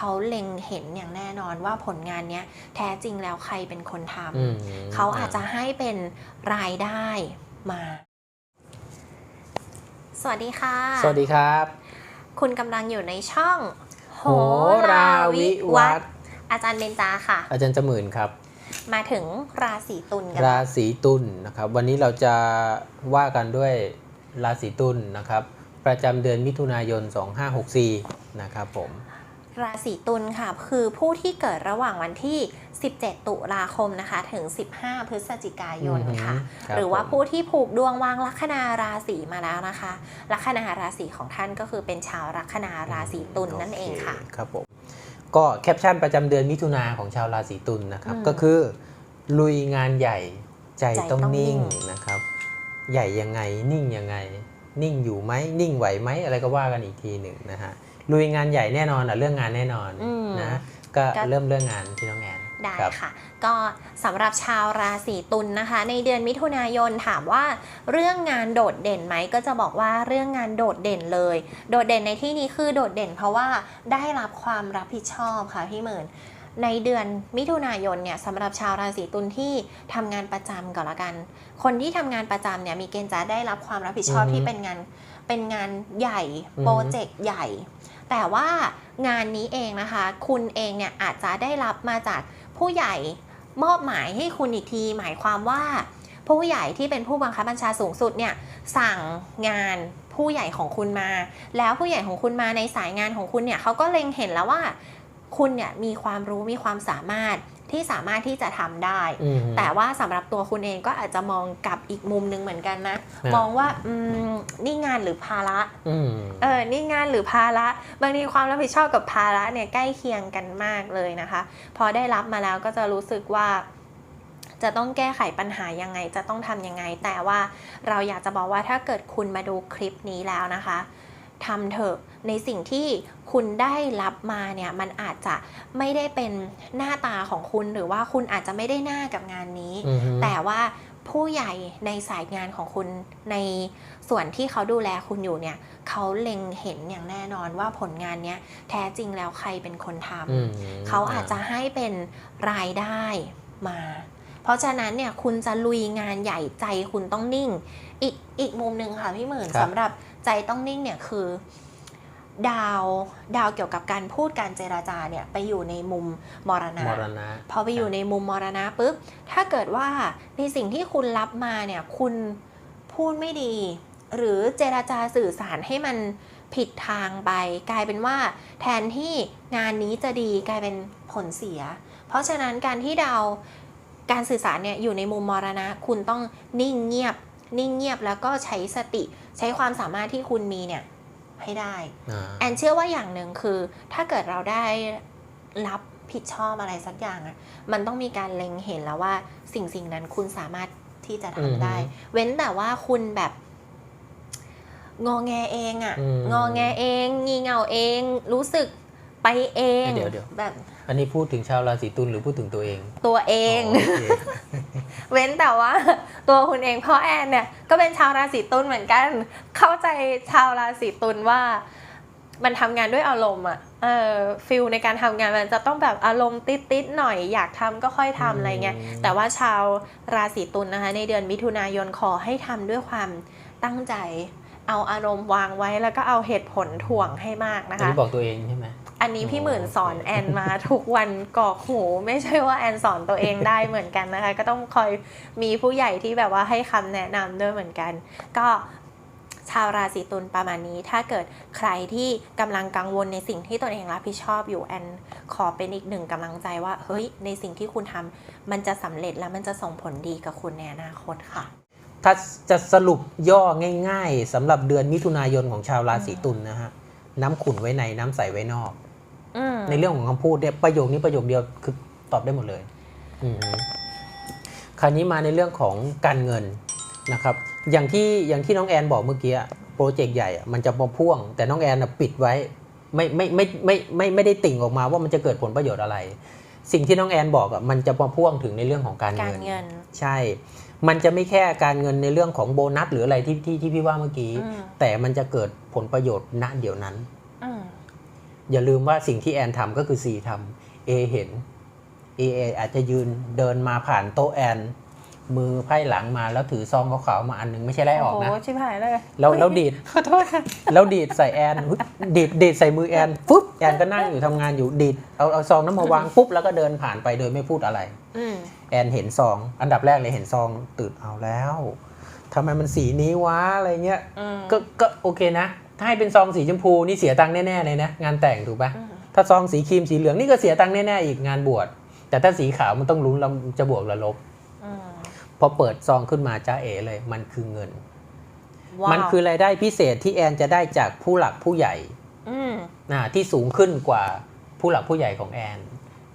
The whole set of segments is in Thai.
เขาเล็งเห็นอย่างแน่นอนว่าผลงานเนี้ยแท้จริงแล้วใครเป็นคนทำอืมเขาอาจจะให้เป็นรายได้มา สวัสดีค่ะ สวัสดีครับ คุณกำลังอยู่ในช่อง โหราวิวัฒน์อาจารย์เบญจาค่ะ อาจารย์จมื่นครับ มาถึงราศีตุลกันราศีตุลนะครับ วันนี้เราจะว่ากันด้วยราศีตุลนะครับ ประจำเดือนมิถุนายน 2564 นะครับผม ราศีตุลค่ะ คือผู้ที่เกิดระหว่างวันที่ 17 ตุลาคมนะคะ ถึง 15 พฤศจิกายนค่ะอือฮึครับหรือว่าผมผู้ที่ผูกดวงวางลัคนาราศีมาแล้วนะคะ ลัคนาราศีของท่านก็คือเป็นชาวลัคนาราศีตุลนั่นเองค่ะโครับผมก็แคปชั่นประจำเดือนมิถุนาของชาวราศีตุลนะครับอืมก็คือลุยงานใหญ่ใจใจต้องต้องนิ่นิ่งงนะครับ ใหญ่ยังไงนิ่งยังไง นิ่งอยู่ไหมนิ่งไหวไหมอะไรก็ว่ากันอีกทีหนึ่งนะฮะ ลุยงานใหญ่แน่นอนอะเรื่องงานแน่นอนอืมนะก็ก็เริ่มเรื่องงานที่น้องแอนได้ครับค่ะ ก็สำหรับชาวราศีตุลนะคะ ในเดือนมิถุนายนถามว่า เรื่องงานโดดเด่นไหมก็จะบอกว่าเรื่องงานโดดเด่นเลย โดดเด่นในที่นี้คือโดดเด่น เพราะว่าได้รับความรับผิดชอบค่ะพี่หมื่นในเดือนมิถุนายนเนี่ยสำหรับชาวราศีตุลที่ทำงานประจำก่อนละกัน คนที่ทำงานประจำเนี่ยมีเกณฑ์จะได้รับความรับผิดชอบอือฮึที่เป็นงานเป็นงานใหญ่อือฮึโปรเจกต์ใหญ่ แต่ว่างานนี้เองนะคะ คุณเองเนี่ยอาจจะได้รับมาจากผู้ใหญ่มอบหมายให้คุณอีกที หมายความว่า ผู้ใหญ่ที่เป็นผู้บังคับบัญชาสูงสุดเนี่ยสั่งงานผู้ใหญ่ของคุณมา แล้วผู้ใหญ่ของคุณมาในสายงานของคุณเนี่ยเขาก็เล็งเห็นแล้วว่าคุณเนี่ยมีความรู้มีความสามารถ ที่สามารถที่จะทำได้อืมแต่ว่าสำหรับตัวคุณเองก็อาจจะมองกลับอีกมุมหนึงเหมือนกันนะครับมองว่าอืมนี่งานหรือภาระอืมเออนี่งานหรือภาระบางทีความรับผิดชอบกับภาระเนี่ยใกล้เคียงกันมากเลยนะคะ พอได้รับมาแล้วก็จะรู้สึกว่าจะต้องแก้ไขปัญหายังไงจะต้องทำยังไง แต่ว่าเราอยากจะบอกว่าถ้าเกิดคุณมาดูคลิปนี้แล้วนะคะ ทำเถอะในสิ่งที่คุณได้รับมาเนี่ยมันอาจจะไม่ได้เป็นหน้าตาของคุณหรือว่าคุณอาจจะไม่ได้หน้ากับงานนี้อืมแต่ว่าผู้ใหญ่ในสายงานของคุณในส่วนที่เขาดูแลคุณอยู่เนี่ยเขาเล็งเห็นอย่างแน่นอนว่าผลงานเนี้ยแท้จริงแล้วใครเป็นคนทำอืมเขาอาจจะให้เป็นรายได้มา เพราะฉะนั้นเนี่ยคุณจะลุยงานใหญ่ใจคุณต้องนิ่ง อีกอีกมุมหนึ่งค่ะพี่หมื่นครับสำหรับ ใจต้องนิ่งเนี่ยคือดาวดาวเกี่ยวกับการพูดการเจราจาเนี่ยไปอยู่ในมุมมรณะมรณะพอไปอยู่ในมุมมรณะปุ๊บถ้าเกิดว่าในสิ่งที่คุณรับมาเนี่ยคุณพูดไม่ดี หรือเจราจาสื่อสารให้มันผิดทางไป กลายเป็นว่า แทนที่งานนี้จะดีกลายเป็นผลเสีย เพราะฉะนั้นการที่ดาวการสื่อสารเนี่ยอยู่ในมุมมรณะ คุณต้องนิ่งเงียบ นิ่งเงียบแล้วก็ใช้สติ ใช้ความสามารถที่คุณมีเนี่ยให้ได้อ่าแอนเชื่อว่าอย่างหนึ่งคือ ถ้าเกิดเราได้รับผิดชอบอะไรสักอย่างอะ่ะมันต้องมีการเล็งเห็นแล้วว่าสิ่งสิ่งนั้นคุณสามารถที่จะทำได้ เว้นแต่ว่าคุณแบบงอแงเองอะ่ะอืมงอแงเอง งีเง่าเอง รู้สึก ไปเองเดี๋ยวเดี๋ยว แบบอันนี้พูดถึงชาวราศีตุลหรือพูดถึงตัวเอง ตัวเองโอเคเว้นแต่ว่า ตัวคุณเองเพ่อแอนเนี่ยก็เป็นชาวราศีตุลเหมือนกัน เข้าใจชาวราศีตุลว่ามันทำงานด้วยอารมณ์อะเออฟิลในการทำงานมันจะต้องแบบอารมณ์ติดๆหน่อยอยากทำก็ค่อยทำอะไรเงี้ยอืมแต่ว่าชาวราศีตุลนะคะ ในเดือนมิถุนายนขอให้ทำด้วยความตั้งใจ เอาอารมณ์วางไว้แล้วก็เอาเหตุผลถ่วงให้มากนะอันคะนี้บอกตัวเองใช่ไหม อันนี้พี่หมื่นสอนแอนมาทุกวันกอกหู ไม่ใช่ว่าแอนสอนตัวเองได้เหมือนกันนะคะ ก็ต้องคอยมีผู้ใหญ่ที่แบบว่าให้คำแนะนำด้วยเหมือนกัน ก็ชาวราศีตุลประมาณนี้ ถ้าเกิดใครที่กำลังกังวลในสิ่งที่ตนเองรับผิดชอบอยู่แอนขอเป็นอีกหนึ่งกำลังใจว่า เฮ้ย ในสิ่งที่คุณทำมันจะสำเร็จและมันจะส่งผลดีกับคุณในอนาคตค่ะ ถ้าจะสรุปย่อง่าย ๆสำหรับเดือนมิถุนายนของชาวราศีตุลนะฮะ น้ำขุ่นไว้ในน้ำใสไว้นอกอืมในเรื่องของคำพูดเนี่ยประโยคนี้ประโยคเดียวคือตอบได้หมดเลยอืมคราวนี้มาในเรื่องของการเงินนะครับ อย่างที่อย่างที่น้องแอนบอกเมื่อกี้อะโปรเจกต์ใหญ่อะมันจะมาพ่วง แต่น้องแอนอะปิดไว้ไม่ไม่ไม่ไม่ไม่ไม่ได้ติ่งออกมาว่ามันจะเกิดผลประโยชน์อะไร สิ่งที่น้องแอนบอกอะมันจะมาพ่วงถึงในเรื่องของการการเงินเงิน ใช่ มันจะไม่แค่การเงินในเรื่องของโบนัสหรืออะไรที่ที่ที่พี่ว่าเมื่อกี้อืมแต่มันจะเกิดผลประโยชน์ณเดี๋ยวนั้นอืมอย่าลืมว่าสิ่งที่แอนทำก็คือ C ทำ A เห็น A อาจจะยืนเดินมาผ่านโต๊ะแอน มือไพ่หลังมาแล้วถือซองขาวๆมาอันหนึงไม่ใช่ไล่ออกนะโอ้โหชิบหายเลยแล้วแล้วดีดขอโทษค่ะแล้วดีดใส่แอนอุ๊ยดีดดีดใส่มือแอนปุ๊บแอนก็นั่งอยู่ทำงานอยู่ดีดเอาเอาซองนั้นมาวางปุ๊บแล้วก็เดินผ่านไปโดยไม่พูดอะไรอืมแอนเห็นซอง อันดับแรกเลยเห็นซองตื่นเอาแล้วทำไมมันสีนี้วะอะไรเงี้ยอืมก็ก็โอเคนะ ถ้าให้เป็นซองสีชมพูนี่เสียตังค์แน่ๆเลยนะงานแต่งถูกปะอืมถ้าซองสีครีมสีเหลืองนี่ก็เสียตังค์แน่ๆอีกงานบวชแต่ถ้าสีขาวมันต้องลุ้นเราจะบวกหรือลบอืม พอเปิดซองขึ้นมาจ้าเอ๋เลย มันคือเงินว้าวมันคือรายได้พิเศษที่แอนจะได้จากผู้หลักผู้ใหญ่อืมนะที่สูงขึ้นกว่าผู้หลักผู้ใหญ่ของแอน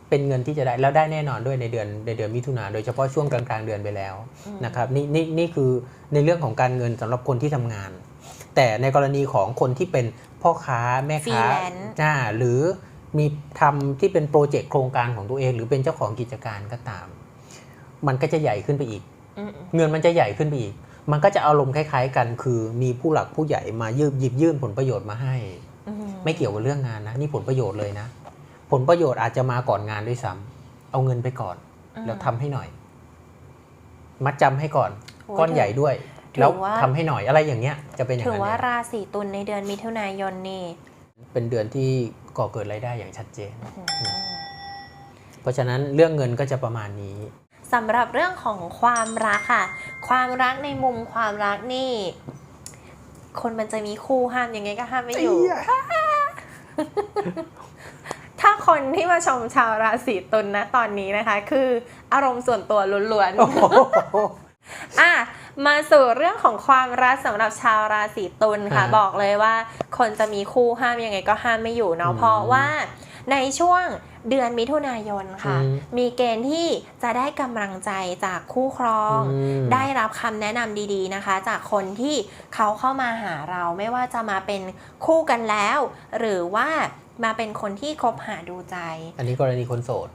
เป็นเงินที่จะได้แล้วได้แน่นอนด้วยในเดือนในเดือนมิถุนาโดยเฉพาะช่วงกลางๆเดือนไปแล้วอืมนะครับนี่นี่นี่คือในเรื่องของการเงินสำหรับคนที่ทำงาน แต่ในกรณีของคนที่เป็นพ่อค้าแม่ค้า Freelance อ่าหรือมีทำที่เป็นโปรเจกต์โครงการของตัวเอง หรือเป็นเจ้าของกิจการก็ตาม มันก็จะใหญ่ขึ้นไปอีกอืม เงินมันจะใหญ่ขึ้นไปอีก มันก็จะอารมณ์คล้ายๆ กัน คือมีผู้หลักผู้ใหญ่มายืบหยิบยื่นผลประโยชน์มาให้อืมไม่เกี่ยวกับเรื่องงานนะ นี่ผลประโยชน์เลยนะ ผลประโยชน์อาจจะมาก่อนงานด้วยซ้ำเอาเงินไปก่อน แล้วทำให้หน่อย มัดจำให้ก่อนโอ้ยก้อนใหญ่ด้วยถือแล้วว่าทำให้หน่อยอะไรอย่างเงี้ย จะเป็นอย่างถือนั้นว่าเนี่ยราศีตุลในเดือนมิถุนายนนี่ เป็นเดือนที่ก่อเกิดรายได้อย่างชัดเจนอืมเพราะฉะนั้นเรื่องเงินก็จะประมาณนี้ สำหรับเรื่องของความรักค่ะ ความรักในมุมความรักนี่ คนมันจะมีคู่ห้ามยังไงก็ห้ามไม่อยู่ ถ้าคนที่มาชมชาวราศีตุลนะตอนนี้นะคะ คืออารมณ์ส่วนตัวล้วนๆอะ มาสู่เรื่องของความรักสำหรับชาวราศีตุลค่ะฮะบอกเลยว่า คนจะมีคู่ห้ามยังไงก็ห้ามไม่อยู่เนาะอืมเพราะว่าในช่วงเดือนมิถุนายนค่ะอืมมีเกณฑ์ที่จะได้กำลังใจจากคู่ครองอืมได้รับคำแนะนำดีๆนะคะ จากคนที่เขาเข้ามาหาเราไม่ว่าจะมาเป็นคู่กันแล้ว หรือว่ามาเป็นคนที่คบหาดูใจ อันนี้กรณีคนโสด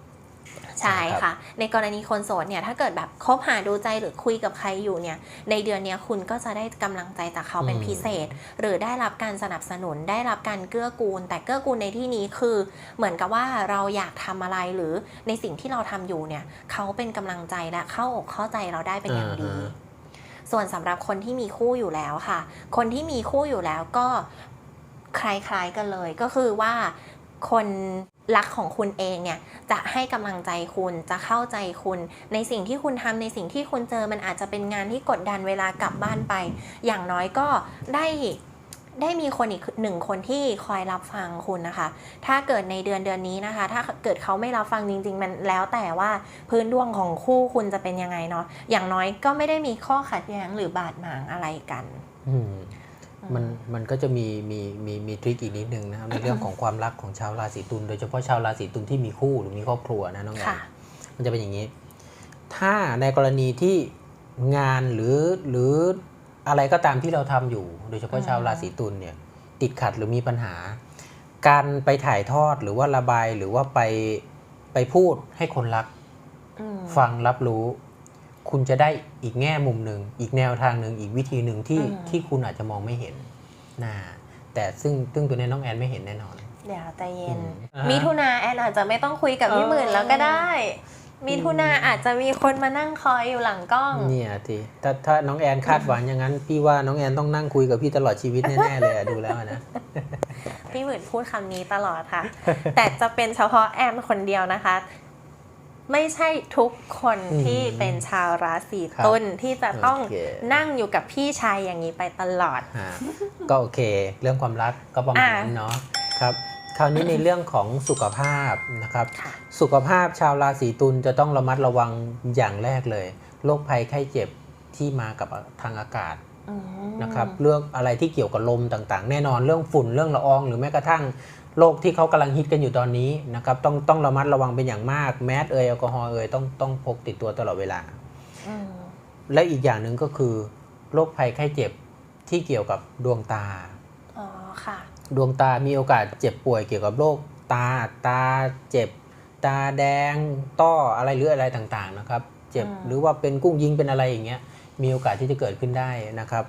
ใช่ครับค่ะ ในกรณีคนโสดเนี่ยถ้าเกิดแบบคบหาดูใจหรือคุยกับใครอยู่เนี่ยในเดือนเนี้ยคุณก็จะได้กำลังใจจากเขาเป็นอืมพิเศษ หรือได้รับการสนับสนุนได้รับการเกื้อกูล แต่เกื้อกูลในที่นี้คือ เหมือนกับว่าเราอยากทำอะไรหรือในสิ่งที่เราทำอยู่เนี่ยเขาเป็นกำลังใจและเข้าอกเข้าใจเราได้เป็นอย่างดีอ่าฮะส่วนสำหรับคนที่มีคู่อยู่แล้วค่ะ คนที่มีคู่อยู่แล้วก็คล้ายๆกันเลยก็คือว่า คนรักของคุณเองเนี่ยจะให้กำลังใจคุณจะเข้าใจคุณ ในสิ่งที่คุณทำในสิ่งที่คุณเจอมันอาจจะเป็นงานที่กดดันเวลากลับบ้านไป อย่างน้อยก็ได้ได้มีคนอีกหนึ่งคนที่คอยรับฟังคุณนะคะ ถ้าเกิดในเดือนเดือนนี้นะคะ ถ้าเกิดเขาไม่รับฟังจริง ๆ มันแล้วแต่ว่าพื้นดวงของคู่คุณจะเป็นยังไงเนาะ อย่างน้อยก็ไม่ได้มีข้อขัดแย้งหรือบาดหมางอะไรกันอื มมันมันก็จะมีมีมีมีทริคอีกนิดนึงนะครับในเรื่องของความรักของชาวราศีตุลโดยเฉพาะชาวราศีตุลที่มีคู่หรือมีครอบครัวนะน้องแอค่ะนมันจะเป็นอย่างนี้ ถ้าในกรณีที่งานหรือหรืออะไรก็ตามที่เราทำอยู่ โดยเฉพาะอืมชาวราศีตุลเนี่ยติดขัดหรือมีปัญหา การไปถ่ายทอดหรือว่าระบายหรือว่าไปไปพูดให้คนรักอืมฟังรับรู้ คุณจะได้อีกแง่มุมหนึ่งอีกแนวทางหนึ่งอีกวิธีหนึ่งที่อืมที่คุณอาจจะมองไม่เห็นนะแต่ซึ่งซึ่งตัวนี้น้องแอนไม่เห็นแน่นอน เดี๋ยวใจเย็นอืมอ่าฮะมิถุนาแอนอาจจะไม่ต้องคุยกับพี่เออหมื่นแล้วก็ได้ มิถุนาอาจจะมีคนมานั่งคอยอยู่หลังกล้อง เนี่ยทีถ้าถ้าน้องแอนคาดหวังอย่างนั้น พี่ว่าน้องแอนต้องนั่งคุยกับพี่ตลอดชีวิตแน่ๆเลยอะดูแล้วอะนะพี่หมื่นพูดคำนี้ตลอดค่ะ แต่จะเป็นเฉพาะแอนคนเดียวนะคะ ไม่ใช่ทุกคนอืมที่เป็นชาวราศีครับตุลที่จะต้องโอเคนั่งอยู่กับพี่ชายอย่างนี้ไปตลอดอ่าก็โอเค เรื่องความรักก็ประมาณอ่านั้นเนาะครับคราวนี้ในเรื่องของสุขภาพนะครับค่ะสุขภาพชาวราศีตุลจะต้องระมัดระวังอย่างแรกเลยโรคภัยไข้เจ็บที่มากับทางอากาศอืมนะครับเรื่องอะไรที่เกี่ยวกับลมต่างๆ แน่นอนเรื่องฝุ่นเรื่องละออง หรือแม้กระทั่ง โรคที่เขากำลังฮิตกันอยู่ตอนนี้นะครับต้องต้องระมัดระวังเป็นอย่างมากแมสเอยแอลกอฮอล์เอยต้องต้องพกติดตัวตลอดเวลาอืมและอีกอย่างหนึ่งก็คือโรคภัยไข้เจ็บที่เกี่ยวกับดวงตาอ๋อค่ะดวงตามีโอกาสเจ็บป่วยเกี่ยวกับโรคตาตาเจ็บ ตาแดงต้ออะไรหรืออะไรต่างๆนะครับ เจ็บอืมหรือว่าเป็นกุ้งยิงเป็นอะไรอย่างเงี้ยมีโอกาสที่จะเกิดขึ้นได้นะครับ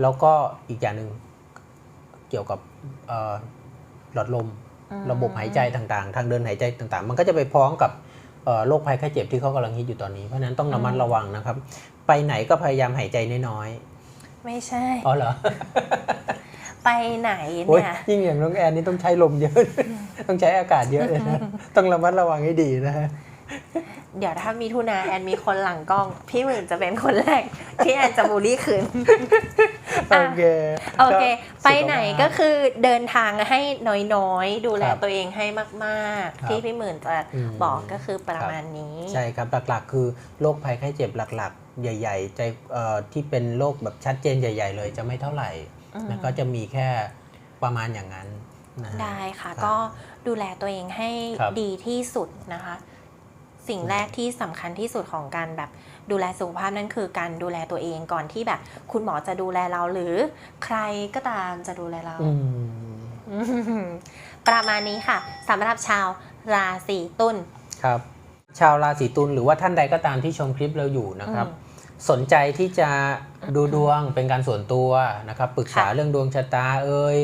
แล้วก็อีกอย่างหนึ่งเกี่ยวกับเอ่อ หลอดลมอืมระบบหายใจต่างๆ ทางเดินหายใจต่างๆ มันก็จะไปพ้องกับเอ่อโรคภัยไข้เจ็บที่เขากำลังฮิตอยู่ตอนนี้ เพราะฉะนั้นต้องระมัดระวังนะครับ ไปไหนก็พยายามหายใจน้อยไม่ใช่ๆอ๋อเหรอ ไปไหนโอ้ยเนี่ยยิ่งอย่างน้องแอนนี่ต้องใช้ลมเยอะ ต้องใช้อากาศเยอะเลยนะ ต้องระมัดระวังให้ดีนะฮะ เดี๋ยวถ้ามีทุนาแอนมีคนหลังกล้อง พี่หมื่นจะเป็นคนแรก ที่แอนจะบูลลี่คืนโอเคโอเค ไปสุขภาพไหนก็คือเดินทางให้น้อยๆ ดูแลครับตัวเองให้มากครับๆที่พี่หมื่นจะอืมบอกก็คือประมาณนี้ ใช่ครับหลักๆ คือโรคภัยไข้เจ็บหลักๆ ใหญ่ ๆ ใจเอ่อที่เป็นโรคแบบชัดเจนใหญ่ ๆ เลยจะไม่เท่าไหร่อืมแล้วก็จะมีแค่ประมาณอย่างนั้นนะฮะได้ค่ะครับก็ดูแลตัวเองให้ครับดีที่สุดนะคะ สิ่งแรกที่สำคัญที่สุดของการแบบดูแลสุขภาพนั่นคือการดูแลตัวเองก่อนที่แบบ คุณหมอจะดูแลเราหรือใครก็ตามจะดูแลเราอืมอืมประมาณนี้ค่ะสำหรับชาวราศีตุลครับ ชาวราศีตุลหรือว่าท่านใดก็ตามที่ชมคลิปเราอยู่นะครับอืมสนใจที่จะดูดวงเป็นการส่วนตัวนะครับปรึกษาค่ะเรื่องดวงชะตาเอ่ย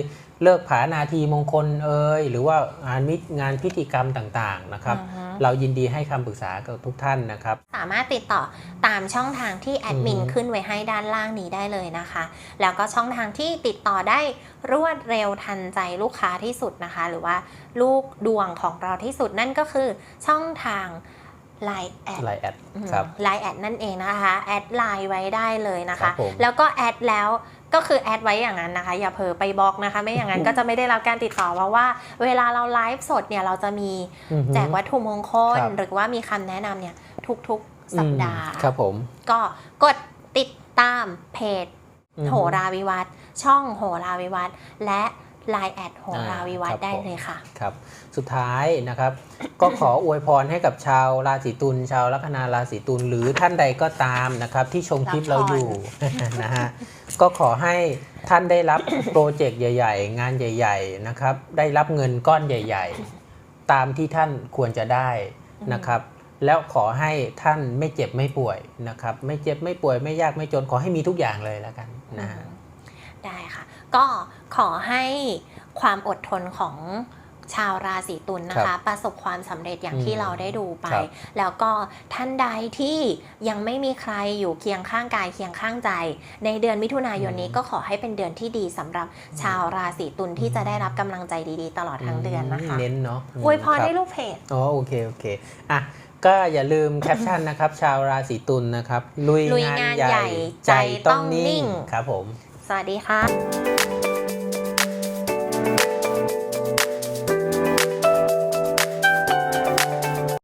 เลิกผานาทีมงคลเอ่ยหรือว่างานมิตงานพิธีกรรมต่างๆนะครับ อือฮึ เรายินดีให้คำปรึกษากับทุกท่านนะครับ สามารถติดต่อตามช่องทางที่แอดมินอือฮึขึ้นไว้ให้ด้านล่างนี้ได้เลยนะคะ แล้วก็ช่องทางที่ติดต่อได้รวดเร็วทันใจลูกค้าที่สุดนะคะ หรือว่าลูกดวงของเราที่สุดนั่นก็คือช่องทาง Line แอดไลน์แอดครับ ไลน์แอดนั่นเองนะคะ แอดไลน์ไว้ได้เลยนะครัคะ บผม แล้วก็แอดแล้ว ก็คือแอดไว้อย่างนั้นนะคะ อย่าเผลอไปบล็อกนะคะ ไม่อย่างนั้นก็จะไม่ได้รับการติดต่อเพราะว่า เวลาเราไลฟ์สดเนี่ยเราจะมีอือฮึแจกวัตถุมงคลครับ หรือว่ามีคำแนะนำเนี่ยทุกๆสัปดาห์อืมครับผม ก็กดติดตามเพจอือฮึโหราวิวัฒน์ช่องโหราวิวัฒน์และ Line แอดโหราวิวัฒอ่าน์ครับได้ผมเลยค่ะ ครับ สุดท้ายนะครับ ก็ขออวยพรให้กับชาวราศีตุลชาวลัคนาราศีตุลหรือท่านใดก็ตามนะครับ ที่ชมคลิปเราอยู่นะฮะก็ขอให้ท่านได้รับโปรเจกต์ใหญ่ ๆ งานใหญ่ ๆ นะครับ ได้รับเงินก้อนใหญ่ ๆ ตามที่ท่านควรจะได้นะครับ แล้วขอให้ท่านไม่เจ็บไม่ป่วยนะครับ ไม่เจ็บไม่ป่วยไม่ยากไม่จนขอให้มีทุกอย่างเลยแล้วกันนะฮะได้ค่ะ ก็ขอให้ความอดทนของชาวราศีตุลนนะครัคะบประสบความสำเร็จอย่างอืมที่เราได้ดูไปครับแล้วก็ท่านใดที่ยังไม่มีใครอยู่เคียงข้างกายเคียงข้างใจ ในเดือนมิถุนายนนี้ก็ขอให้เป็นเดือนที่ดีสำหรับชาวราศีตุลที่จะได้รับกำลังใจดีๆ ตลอดทั้งเดือนนะคะเน้นเนาะมอวยพรคบให้ลูกเพจอ๋อโอเคโอเคอะก็อย่าลืมแคปชั่นนะครับ ชาวราศีตุลนะครับ ลุยลุยงานงานใหใหญ่ญ่ใจใจต้ต้อองงนิ่นิ่งงครับผม สวัสดีค่ะ